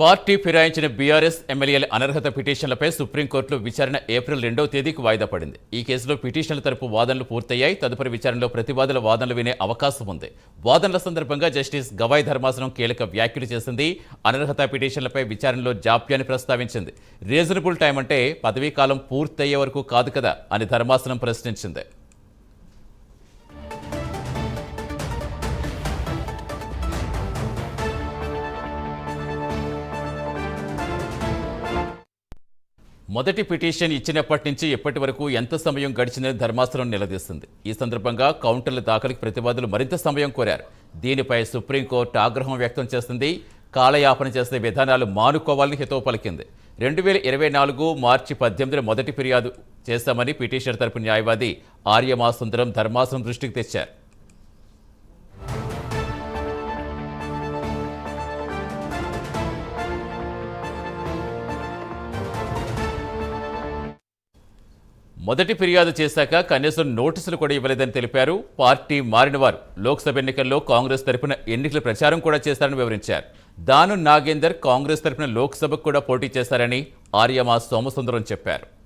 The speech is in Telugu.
పార్టీ ఫిరాయించిన బీఆర్ఎస్ ఎమ్మెల్యేల అనర్హత పిటిషన్లపై సుప్రీంకోర్టులో విచారణ ఏప్రిల్ రెండవ తేదీకి వాయిదా పడింది. ఈ కేసులో పిటిషన్ల తరపు వాదనలు పూర్తయ్యాయి. తదుపరి విచారణలో ప్రతివాదుల వాదనలు వినే అవకాశం ఉంది. వాదనల సందర్భంగా జస్టిస్ గవాయ్ ధర్మాసనం కీలక వ్యాఖ్యలు చేసింది. అనర్హత పిటిషన్లపై విచారణలో జాప్యాన్ని ప్రస్తావించింది. రీజనబుల్ టైం అంటే పదవీకాలం పూర్తయ్యే వరకు కాదు కదా అని ధర్మాసనం ప్రశ్నించింది. మొదటి పిటిషన్ ఇచ్చినప్పటి నుంచి ఇప్పటి వరకు ఎంత సమయం గడిచిందని ధర్మాసనం నిలదీస్తుంది. ఈ సందర్భంగా కౌంటర్ల దాఖలకు ప్రతివాదులు మరింత సమయం కోరారు. దీనిపై సుప్రీంకోర్టు ఆగ్రహం వ్యక్తం చేస్తుంది. కాలయాపన చేసే విధానాలు మానుకోవాలని హితవు పలికింది. రెండు వేల ఇరవై నాలుగు మార్చి పద్దెనిమిదిన మొదటి ఫిర్యాదు చేశామని పిటిషనర్ తరపు న్యాయవాది ఆర్యమా సుందరం ధర్మాసనం దృష్టికి తెచ్చారు. మొదటి ఫిర్యాదు చేశాక కనీసం నోటీసులు కూడా ఇవ్వలేదని తెలిపారు. పార్టీ మారినవారు. లోక్సభ ఎన్నికల్లో కాంగ్రెస్ తరపున ఎన్నికల ప్రచారం కూడా చేస్తారని వివరించారు. దాను నాగేందర్ కాంగ్రెస్ తరపున లోక్సభకు కూడా పోటీ చేశారని ఆర్యమా సోమసుందరం చెప్పారు.